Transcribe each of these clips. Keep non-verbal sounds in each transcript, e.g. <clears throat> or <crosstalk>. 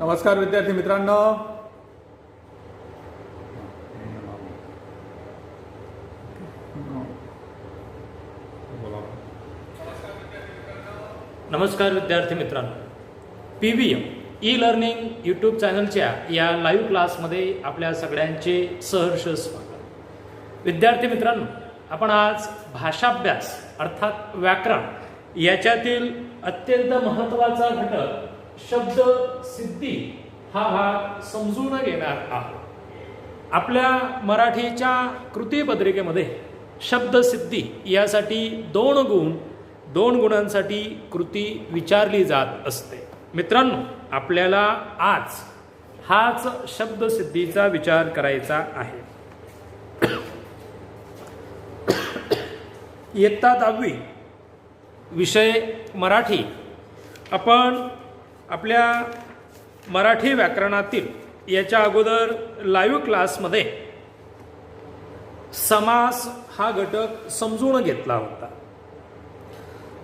नमस्कार विद्यार्थी मित्रांनो. नमस्कार विद्यार्थी मित्रांनो. P V M E learning YouTube चॅनलच्या या लाईव्ह क्लासमध्ये आपल्या सगळ्यांचे सहर्ष स्वागत. विद्यार्थी मित्रांनो आपण आज भाषाभ्यास अर्थात व्याकरण याच्यातील अत्यंत महत्त्वाचा घटक शब्द सिद्धी हा भाग समजून घेणार आहोत. आपल्या मराठीच्या कृतीपत्रिकेमध्ये शब्दसिद्धी यासाठी दोन गुण दोन गुणांसाठी कृती विचारली जात असते. मित्रांनो आपल्याला आज हाच शब्दसिद्धीचा विचार करायचा आहे. इयत्ता दहावी विषय मराठी. आपण आपल्या मराठी व्याकरणातील याच्या अगोदर लाईव्ह क्लासमध्ये समास हा घटक समजून घेतला होता.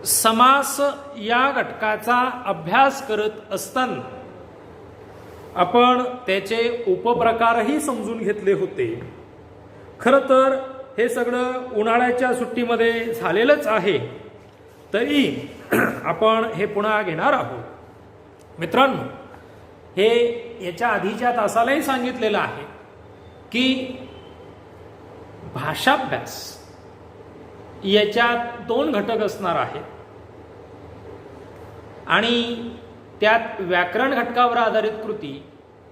समास या घटकाचा अभ्यास करत असताना आपण त्याचे उपप्रकारही समजून घेतले होते. खरं तर हे सगळं उन्हाळ्याच्या सुट्टीमध्ये झालेलंच आहे. तरी <clears throat> आपण हे पुन्हा घेणार आहोत. मित्रांनो हे याच्या आधीच्या तासालाही सांगितलेलं आहे की भाषाभ्यास याच्यात दोन घटक असणार आहेत. आणि त्यात व्याकरण घटकावर आधारित कृती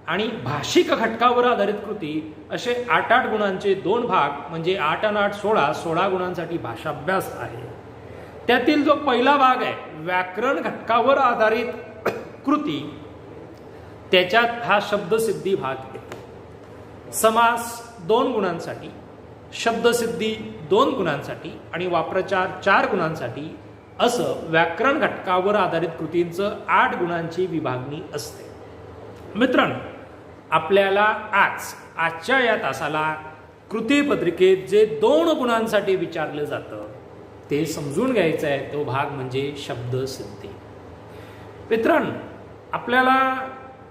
आणि भाषिक घटकावर आधारित कृती असे आठ आठ गुणांचे दोन भाग म्हणजे आठ आणि आठ सोळा सोळा गुणांसाठी भाषाभ्यास आहे. त्यातील जो पहिला भाग आहे व्याकरण घटकावर आधारित कृती त्याच्यात हा शब्दसिद्धी भाग येतो. समास दोन गुणांसाठी शब्दसिद्धी दोन गुणांसाठी आणि वाप्रचार चार गुणांसाठी असं व्याकरण घटकावर आधारित कृतींचं आठ गुणांची विभागणी असते. मित्रांनो आपल्याला आज आजच्या या तासाला कृतीपत्रिकेत जे दोन गुणांसाठी विचारलं जातं ते समजून घ्यायचं आहे तो भाग म्हणजे शब्दसिद्धी. मित्रांनो आपल्याला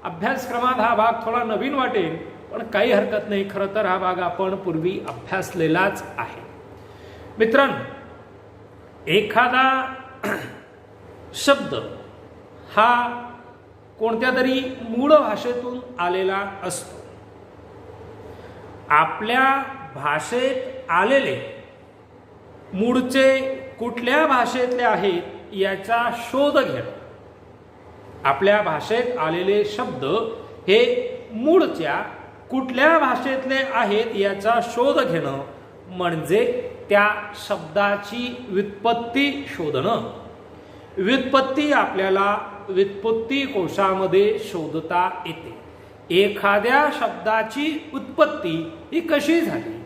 अभ्यासक्रमात हा भाग थोडा नवीन वाटेल पण काही हरकत नाही. खरं तर हा भाग आपण पूर्वी अभ्यासलेलाच आहे. मित्रांनो एखादा <clears throat> शब्द हा कोणत्या तरी मूळ भाषेतून आलेला असतो. आपल्या भाषेत आलेले मूळचे कुठल्या भाषेतले आहेत याचा शोध घेणं. आपल्या भाषेत आलेले शब्द हे मूळच्या कुठल्या भाषेतले आहेत याचा शोध घेणं म्हणजे त्या शब्दाची व्युत्पत्ती शोधणं. व्युत्पत्ती आपल्याला व्युत्पत्ती कोशामध्ये शोधता येते. एखाद्या शब्दाची उत्पत्ती ही कशी झाली?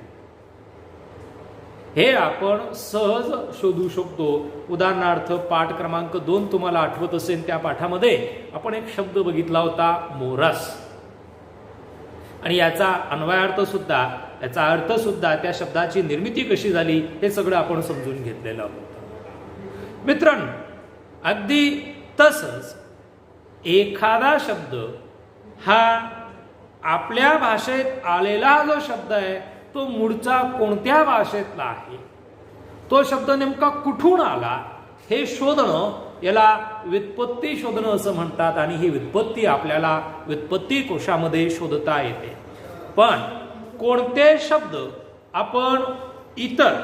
हे आपण सहज शोधू शकतो. उदाहरणार्थ पाठ क्रमांक दोन तुम्हाला आठवत असेल त्या पाठामध्ये आपण एक शब्द बघितला होता मोरास. आणि याचा अन्वयार्थ सुद्धा याचा अर्थ सुद्धा त्या शब्दाची निर्मिती कशी झाली हे सगळं आपण समजून घेतलेलं होतं. मित्रांनो अगदी तसंच एखादा शब्द हा आपल्या भाषेत आलेला जो शब्द आहे तो मूळचा कोणत्या भाषेतला आहे? तो शब्द नेमका कुठून आला? हे शोधणं याला व्युत्पत्ती शोधणं असं म्हणतात आणि ही व्युत्पत्ती आपल्याला व्युत्पत्ती कोशामध्ये शोधता येते. पण कोणते शब्द आपण इतर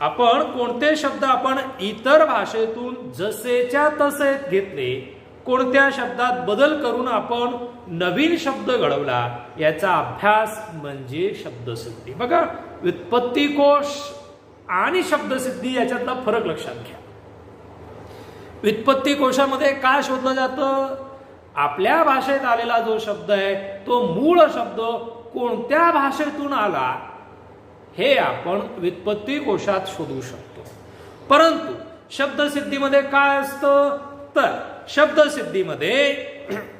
आपण कोणते शब्द आपण इतर भाषेतून जसेच्या तसे घेतले कोणत्या शब्दात बदल करून आपण नवीन शब्द घडवला याचा अभ्यास म्हणजे शब्दसिद्धी. बघा व्युत्पत्ती कोश आणि शब्दसिद्धी याच्यातला फरक लक्षात घ्या. व्युत्पत्ती कोशामध्ये काय शोधलं जातं? आपल्या भाषेत आलेला जो शब्द आहे तो मूळ शब्द कोणत्या भाषेतून आला हे आपण व्युत्पत्ती कोशात शोधू शकतो. परंतु शब्दसिद्धीमध्ये काय असतं? तर शब्दसिद्धीमध्ये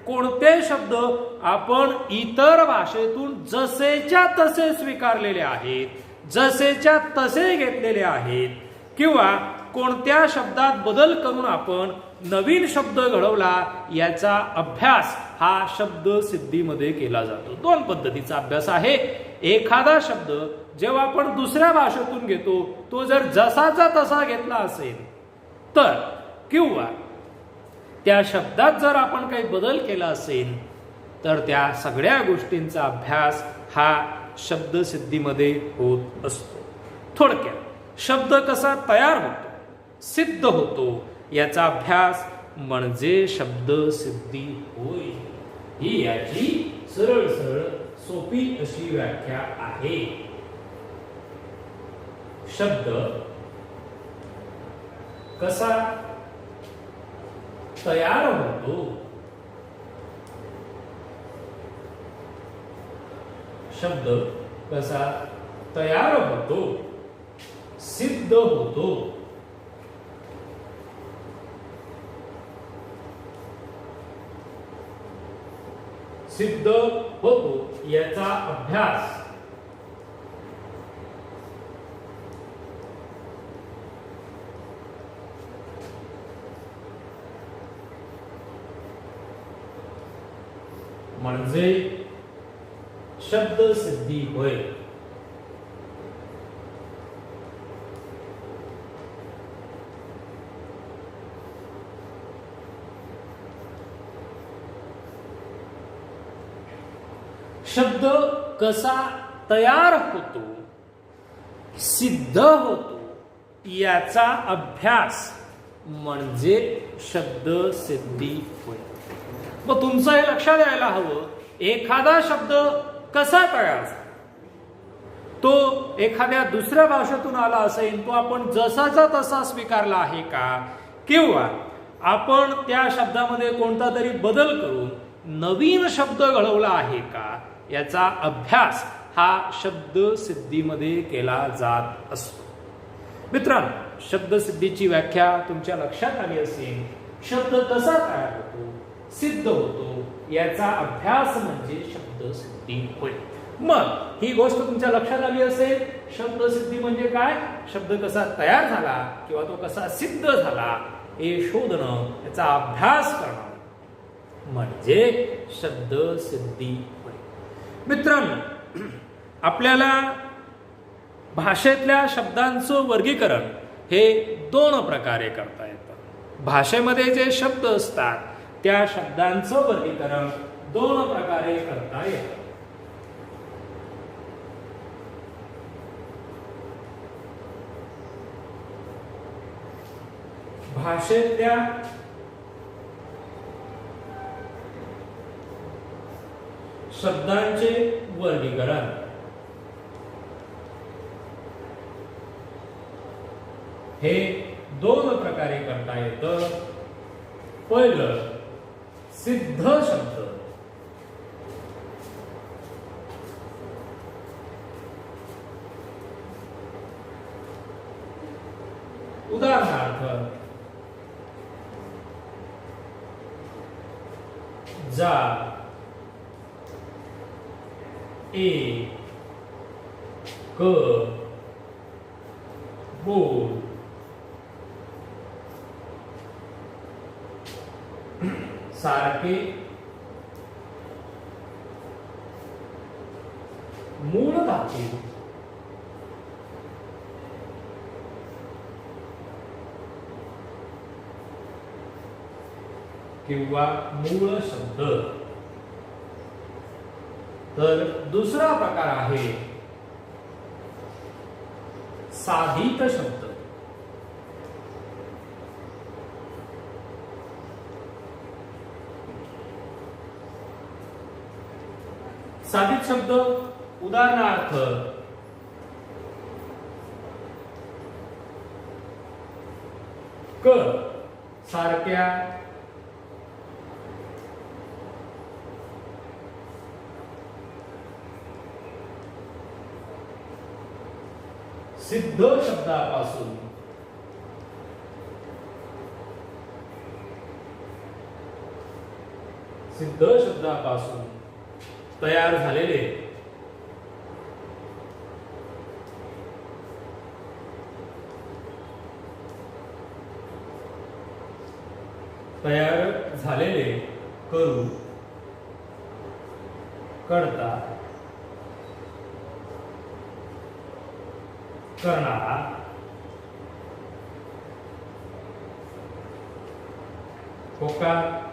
कोणते शब्द आपण इतर भाषेतून जसेच्या तसे स्वीकारलेले आहेत जसेच्या तसे घेतलेले आहेत किंवा कोणत्या शब्दात बदल करून आपण नवीन शब्द घडवला याचा अभ्यास हा शब्द सिद्धीमध्ये केला जातो. दोन पद्धतीचा अभ्यास आहे. एखादा शब्द जेव्हा आपण दुसऱ्या भाषेतून घेतो तो जर जसाचा तसा घेतला असेल तर किंवा त्या शब्दात जर आपण काही बदल केला असेल तर त्या सगळ्या गोष्टींचा अभ्यास हा शब्दसिद्धीमध्ये होत असतो. थोडक्यात शब्द कसा तयार होतो सिद्ध होतो याचा अभ्यास म्हणजे शब्दसिद्धी होय. ही याची सरळ सरळ सोपी अशी व्याख्या आहे. शब्द कसा तयार होतो शब्द कसा तयार होतो सिद्ध होतो सिद्ध होतो याचा अभ्यास म्हणजे शब्द सिद्धी होय. शब्द कसा तयार होतो सिद्ध होतो याचा अभ्यास म्हणजे शब्द सिद्धी होय. मग तुमचं हे लक्षात यायला हवं एखादा शब्द कसा तयार? तो एखाद्या दुसऱ्या भाषेतून आला असेल तो आपण जसाचा तसा स्वीकारला आहे का? किंवा आपण त्या शब्दामध्ये कोणता तरी बदल करून नवीन शब्द घडवला आहे का? याचा अभ्यास हा शब्द सिद्धीमध्ये केला जात असतो. मित्रांनो शब्दसिद्धीची व्याख्या तुमच्या लक्षात आली असेल शब्द कसा तयार होतो? सिद्ध होतो. याचा अभ्यास म्हणजे शब्दसिद्धी होय. मग ही गोष्ट तुमच्या लक्षात आली असेल? शब्दसिद्धी म्हणजे काय? शब्द कसा तयार झाला किंवा तो कसा सिद्ध झाला हे शोधणं याचा अभ्यास करणं. म्हणजे शब्दसिद्धी होय. मित्रांनो आपल्याला भाषेतल्या शब्दांचं वर्गीकरण हे दोन प्रकारे करता येतं. भाषेमध्ये जे शब्द असतात त्या शब्दांचं वर्गीकरण दोन प्रकारे करता येतं. भाषेतल्या शब्दांचे वर्गीकरण. हे दोन प्रकारे करता येतं. पहिलं सिद्ध शब्द. उदाहरणार्थ जा ए क बोल. सारखे मूळ धातू किंवा शब्द. तर दुसरा प्रकार आहे साधित शब्द. साधित शब्द उदाहरणार्थ क सारख्या सिद्ध शब्दापासून सिद्ध शब्दापासून. तयार झालेले. तयार झालेले करू. करता. करणारा. होकार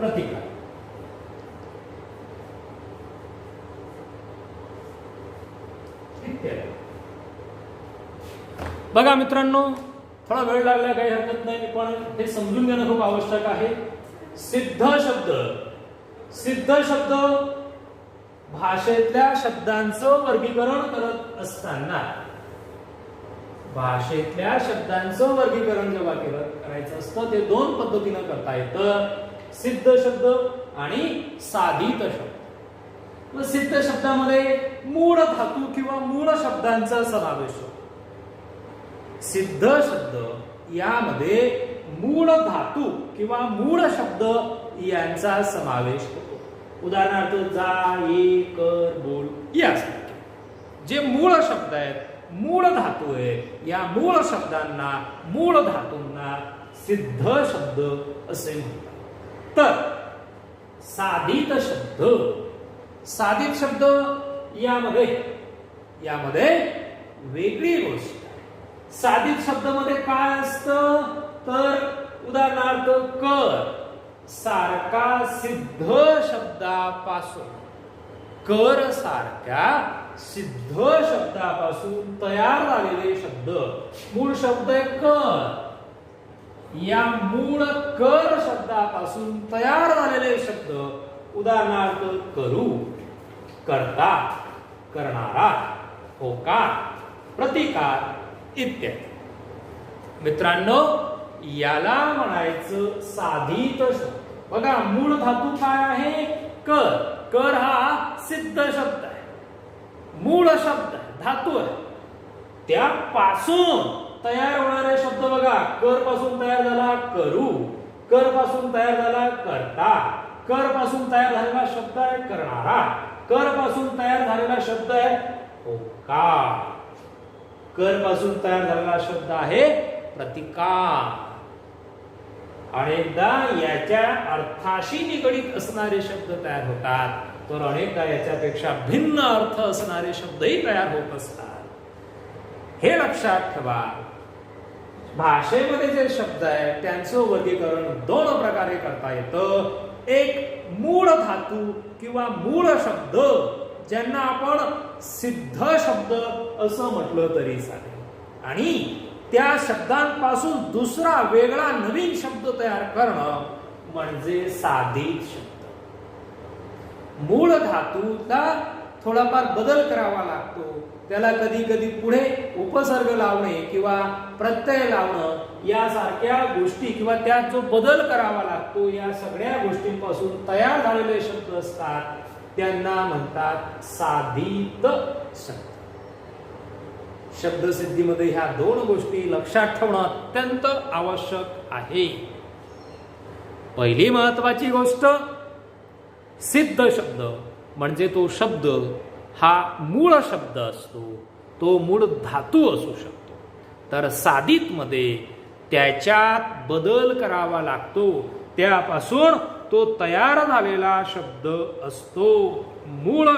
प्रतिकार बघा मित्रांनो थोडा वेळ लागला काही हरकत नाही पण हे समजून घेणं खूप आवश्यक आहे. सिद्ध शब्द. सिद्ध शब्द भाषेतल्या शब्दांचं वर्गीकरण करत असताना भाषेतल्या शब्दांचं वर्गीकरण जेव्हा केलं करायचं असतं ते दोन पद्धतीनं करता येतं. सिद्ध शब्द आणि साधित शब्द. मग सिद्ध शब्दामध्ये मूळ धातू किंवा मूळ शब्दांचा समावेश होतो. सिद्ध शब्द यामध्ये मूळ धातू किंवा मूळ शब्द यांचा समावेश होतो. उदाहरणार्थ जा ये कर बोल यासारखे जे मूळ शब्द आहेत मूळ धातू आहेत या मूळ शब्दांना मूळ धातूंना सिद्ध शब्द असे म्हणतात. तर साधित शब्द. साधित शब्द यामध्ये यामध्ये वेगळी गोष्ट आहे. साधित शब्दामध्ये काय असतं? तर उदाहरणार्थ कर. सारखा सिद्ध शब्दापासून. कर सारख्या सिद्ध शब्दापासून तयार झालेले शब्द. मूळ शब्द आहे कर. या मूळ कर शब्दापासून तयार झालेले शब्द उदाहरणार्थ करू करता करणारा होकार प्रतिकार इत्यादी. मित्रांनो याला म्हणायचं साधित शब्द. बघा मूळ धातू काय आहे? कर. कर हा सिद्ध शब्द आहे. मूळ शब्द आहे धातू आहे. त्यापासून तयार होणारे शब्द बघा. कर पासून तयार झाला करू. कर पासून तयार झाला करता. कर पासून तयार झालेला शब्द आहे करणारा. कर पासून तयार झालेला शब्द आहे होकार. कर पासून तयार झालेला शब्द आहे प्रतिकार. अनेकदा याच्या अर्थाशी निगडीत असणारे शब्द तयार होतात. तर अनेकदा याच्यापेक्षा भिन्न अर्थ असणारे शब्दही तयार होत असतात. हे लक्षात ठेवा. भाषेमध्ये जे शब्द आहेत त्यांचं वर्गीकरण दोन प्रकारे करता येतं. एक मूळ धातू किंवा मूळ शब्द ज्यांना आपण सिद्ध शब्द असं म्हटलं तरी चालेल. आणि त्या शब्दांपासून दुसरा वेगळा नवीन शब्द तयार करणं म्हणजे साधित शब्द. मूळ धातूला थोडाफार बदल करावा लागतो. त्याला कधी कधी पुढे उपसर्ग लावणे किंवा प्रत्यय लावणं यासारख्या गोष्टी किंवा त्यात जो बदल करावा लागतो या सगळ्या गोष्टींपासून तयार झालेले शब्द असतात. त्यांना म्हणतात साधित शब्द. शब्दसिद्धीमध्ये ह्या दोन गोष्टी लक्षात ठेवणं अत्यंत आवश्यक आहे. पहिली महत्वाची गोष्ट सिद्ध शब्द म्हणजे तो शब्द हा मूळ शब्द असतो तो मूळ धातू असू शकतो. तर साधितमध्ये त्याच्यात बदल करावा लागतो त्यापासून तो तयार झालेला शब्द असतो. मूळ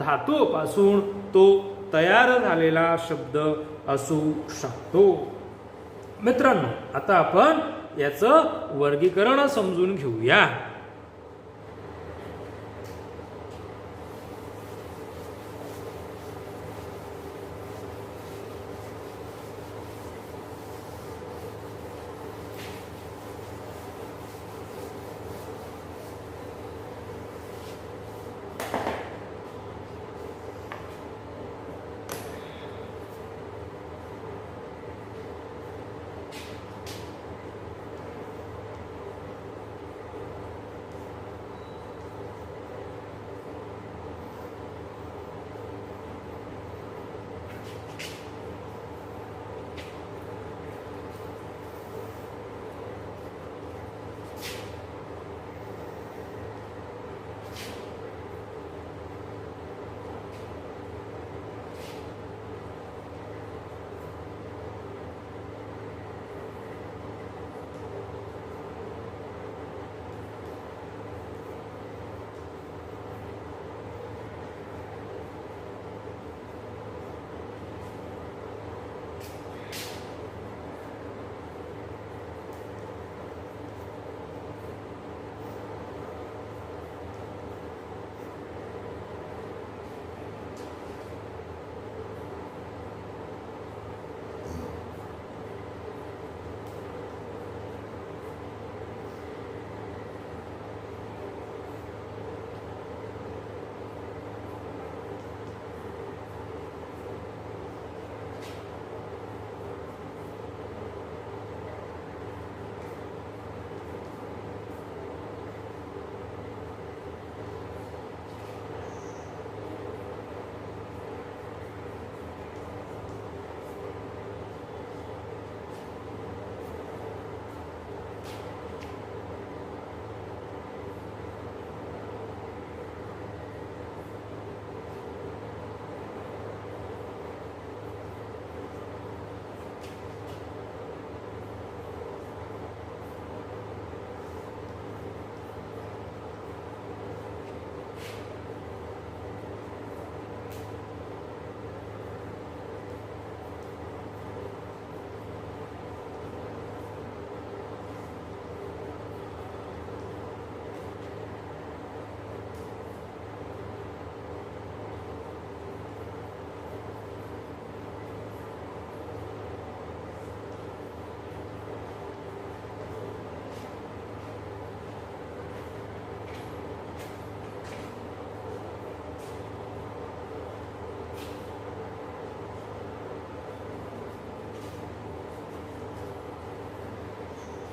धातूपासून तो तयार झालेला शब्द असू शकतो. मित्रांनो आता आपण याचं वर्गीकरण समजून घेऊया.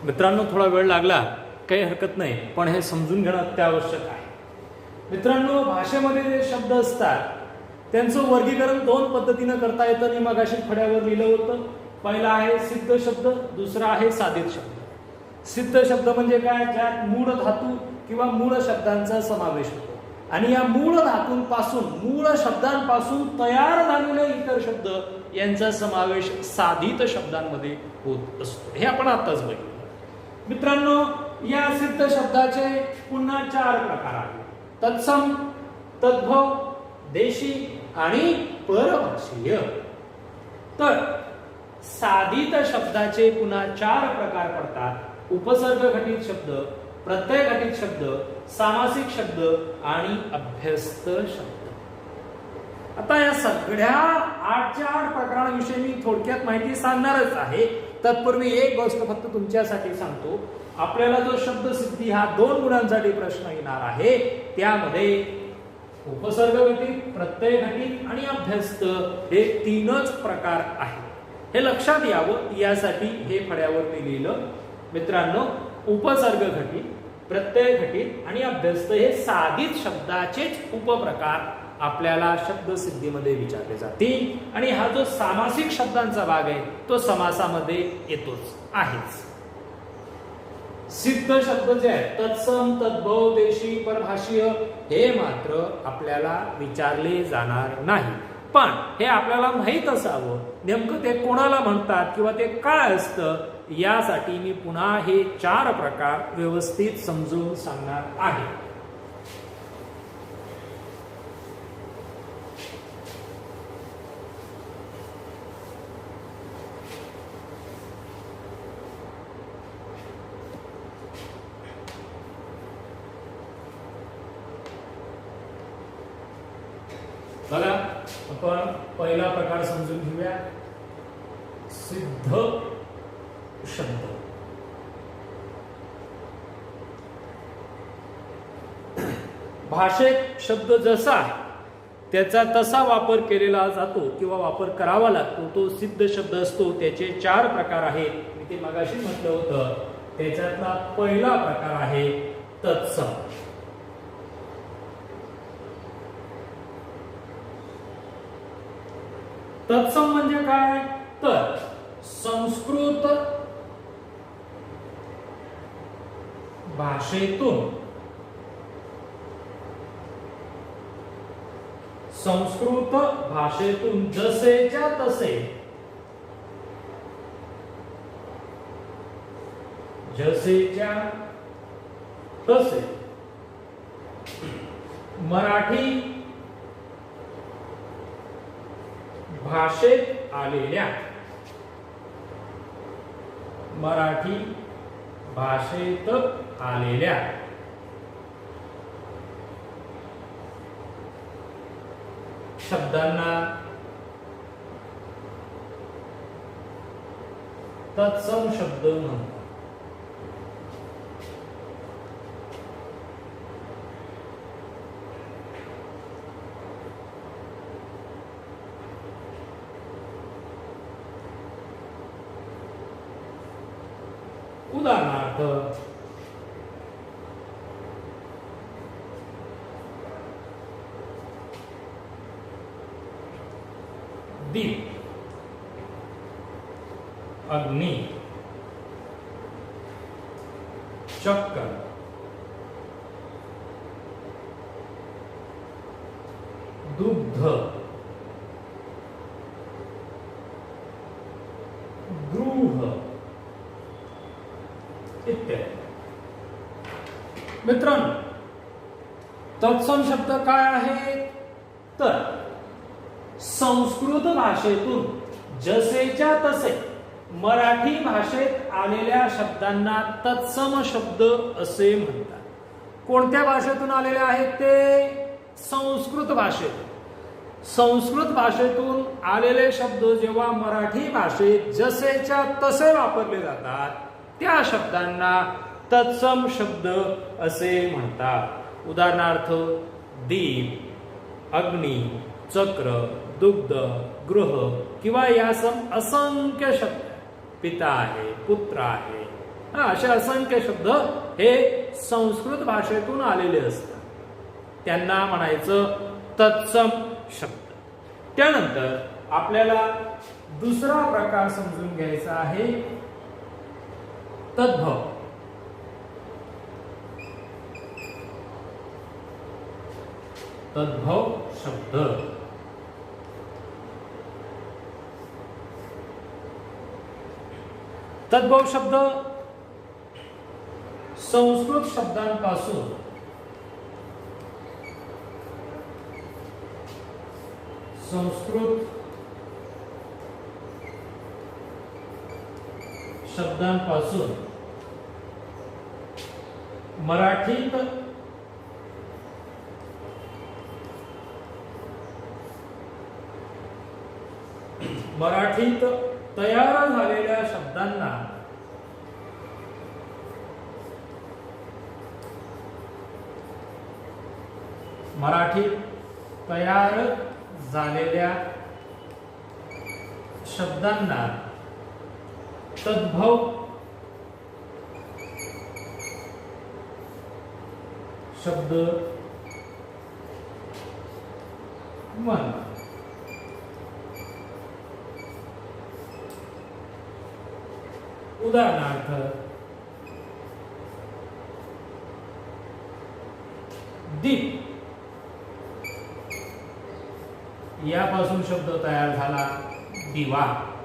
मित्रांनो थोडा वेळ लागला काही हरकत नाही पण हे समजून घेणं अत्यावश्यक आहे. मित्रांनो भाषेमध्ये जे शब्द असतात त्यांचं वर्गीकरण दोन पद्धतीनं करता येतं. मी मगाशी फड्यावर लिहिलं होतं. पहिला आहे सिद्ध शब्द दुसरा आहे साधित शब्द. सिद्ध शब्द म्हणजे काय? ज्यात मूळ धातू किंवा मूळ शब्दांचा समावेश होतो. आणि या मूळ धातूंपासून मूळ शब्दांपासून तयार झालेले इतर शब्द यांचा समावेश साधित शब्दांमध्ये होत असतो. हे आपण आताच बघितलं. मित्रांनो या सिद्ध शब्दाचे पुन्हा चार प्रकार आहेत. तत्सम तद्भव देशी आणि परभाषीय तर साधित शब्दाचे पुन्हा चार प्रकार पडतात. उपसर्ग घटित शब्द प्रत्यय घटित शब्द सामासिक शब्द आणि अभ्यस्त शब्द. आता या सगळ्या आठ चार प्रकारांविषयी मी थोडक्यात माहिती सांगणारच आहे. तत्पूर्वी एक गोष्ट फक्त तुमच्यासाठी सांगतो. आपल्याला जो शब्द सिद्धी हा दोन गुणांसाठी प्रश्न येणार आहे त्यामध्ये उपसर्ग घटित प्रत्यय घटित आणि अभ्यस्त हे तीनच प्रकार आहेत. हे लक्षात यावं यासाठी हे फड्यावर मी लिहिलं मित्रांनो उपसर्ग घटित प्रत्यय घटित आणि अभ्यस्त हे साधित शब्दाचेच उपप्रकार आपल्याला शब्दसिद्धीमध्ये विचारले जातील आणि हा जो सामासिक शब्दांचा भाग आहे तो समासामध्ये येतोच आहेच. सिद्ध शब्द जे आहेत तत्सम तद्भव देशी परभाषीय हे मात्र आपल्याला विचारले जाणार नाही. पण हे आपल्याला माहीत असावं नेमकं ते कोणाला म्हणतात किंवा ते काय असतं यासाठी मी पुन्हा हे चार प्रकार व्यवस्थित समजून सांगणार आहे बघा आपण पहिला प्रकार समजून घेऊया. सिद्ध शब्द. भाषेत शब्द जसा आहे त्याचा तसा वापर केलेला जातो किंवा वापर करावा लागतो तो सिद्ध शब्द असतो. त्याचे चार प्रकार आहेत. मी ते मगाशी म्हटलं होतं. त्याच्यातला पहिला प्रकार आहे तत्सम. तत्सम म्हणजे काय? तर संस्कृत भाषेतून संस्कृत भाषेतून जसेच्या तसे जसेच्या तसे मराठी भाषेत आलेल्या मराठी भाषेत आलेल्या शब्दांना तत्सम शब्द म्हणतात. दीप अग्नि। चक्र। दुग्ध। गृह इत्यादी। मित्रांनो तत्सम शब्द आहे? तर संस्कृत भाषेतून जसेच्या तसे मराठी भाषेत आलेल्या शब्दांना तत्सम शब्द असे म्हणतात. कोणत्या भाषेतून आलेले आहेत ते? संस्कृत भाषेतून संस्कृत भाषेतून आलेले शब्द जेव्हा मराठी भाषेत जसेच्या तसे वापरले जातात त्या शब्दांना तत्सम शब्द असे म्हणतात. उदाहरणार्थ दीप अग्नी चक्र दुग्ध गृह किंवा या सम असंख्य शब्द. पिता आहे पुत्र आहे. हा असे असंख्य शब्द हे संस्कृत भाषेतून आलेले असतात. त्यांना म्हणायचं तत्सम शब्द. त्यानंतर आपल्याला दुसरा प्रकार समजून घ्यायचा आहे. तद्भव. तद्भव शब्द. तद्भव शब्द संस्कृत शब्दांपासून संस्कृत शब्दांपासून मराठीत मराठीत तयार झालेल्या शब्दांना मराठीत तयार झालेल्या शब्दांना तद्भव शब्द म्हणतात उदाहरणार्थ दीप. यापासून शब्द तयार झाला दिवा.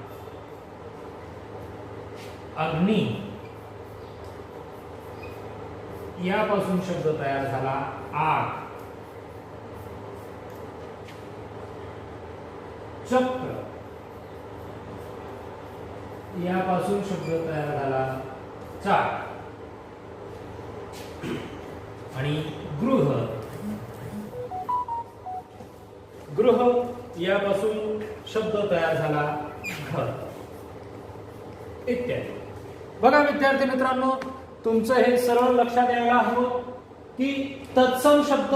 अग्नी. यापासून शब्द तयार झाला आग. चक्र. यापासून शब्द तयार झाला. चार. आणि गृह. गृह यापासून शब्द तयार झाला. घर. इत्यादी. बघा विद्यार्थी मित्रांनो तुमचं हे सरळ लक्षात यायला हवं की तत्सम शब्द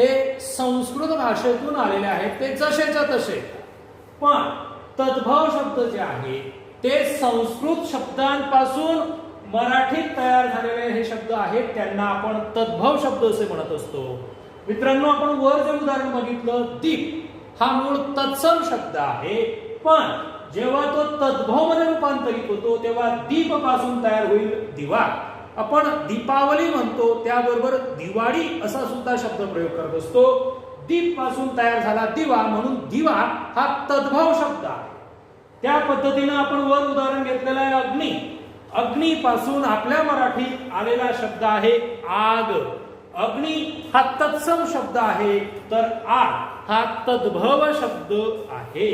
हे संस्कृत भाषेतून आलेले आहेत. ते जसेच्या तसे. पण तद्भव शब्द जे आहे ते संस्कृत शब्दांपासून मराठीत तयार झालेले हे शब्द आहेत त्यांना आपण तद्भव शब्द असे म्हणत असतो. मित्रांनो आपण वर जे उदाहरण बघितलं दीप हा मूळ तत्सम शब्द आहे. पण जेव्हा तो तद्भवमध्ये रूपांतरित होतो तेव्हा दीपपासून तयार होईल दिवा. आपण दीपावली म्हणतो त्याबरोबर दिवाळी असा सुद्धा शब्द प्रयोग करत असतो. दीपपासून तयार झाला दिवा म्हणून दिवा हा तद्भव शब्द आहे. त्या पद्धतीनं आपण वर उदाहरण घेतलेलं आहे अग्नी. अग्नीपासून आपल्या मराठीत आलेला शब्द आहे आग. अग्नी हा तत्सम शब्द आहे तर आग हा तद्भव शब्द आहे.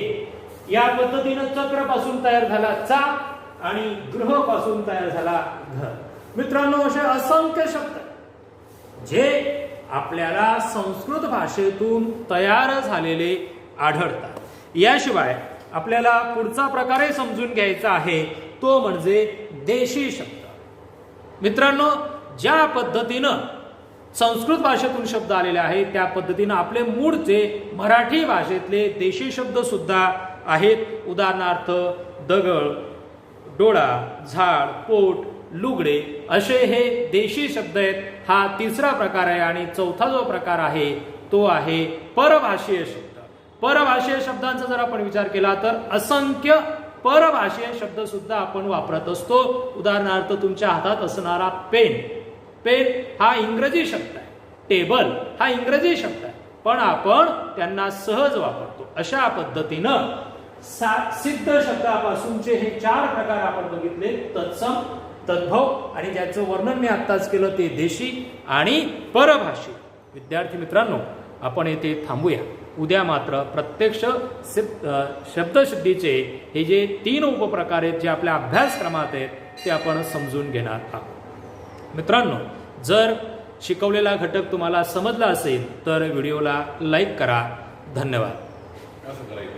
या पद्धतीनं चक्रपासून तयार झाला चाक आणि ग्रहपासून तयार झाला घर मित्रांनो असे असंख्य शब्द जे आपल्याला संस्कृत भाषेतून तयार झालेले आढळतात. याशिवाय आपल्याला पुढचा प्रकारे समजून घ्यायचा आहे तो म्हणजे देशी शब्द. मित्रांनो ज्या पद्धतीनं संस्कृत भाषेतून शब्द आलेले आहेत त्या पद्धतीनं आपले मूळचे मराठी भाषेतले देशी शब्द सुद्धा आहेत. उदाहरणार्थ दगड डोळा झाड पोट लुगडे असे हे देशी शब्द आहेत. हा तिसरा प्रकार आहे आणि चौथा जो प्रकार आहे तो आहे परभाषीय शब्द. परभाषीय शब्दांचा जर आपण विचार केला तर असंख्य परभाषीय शब्द सुद्धा आपण वापरत असतो. उदाहरणार्थ तुमच्या हातात असणारा पेन. पेन हा इंग्रजी शब्द आहे. टेबल हा इंग्रजी शब्द आहे. पण आपण त्यांना सहज वापरतो. अशा पद्धतीनं सा- सिद्ध शब्दापासूनचे हे चार प्रकार आपण बघितले तत्सम तद्भव आणि ज्याचं वर्णन मी आत्ताच केलं ते देशी आणि परभाषी. विद्यार्थी मित्रांनो आपण येथे थांबूया. उद्या मात्र प्रत्यक्ष सिद्ध शब्दसिद्धीचे हे जे तीन उपप्रकार आहेत जे आपल्या अभ्यासक्रमात आहेत ते आपण समजून घेणार आहोत. मित्रांनो जर शिकवलेला घटक तुम्हाला समजला असेल तर व्हिडिओला लाईक करा. धन्यवाद. असं करायचं.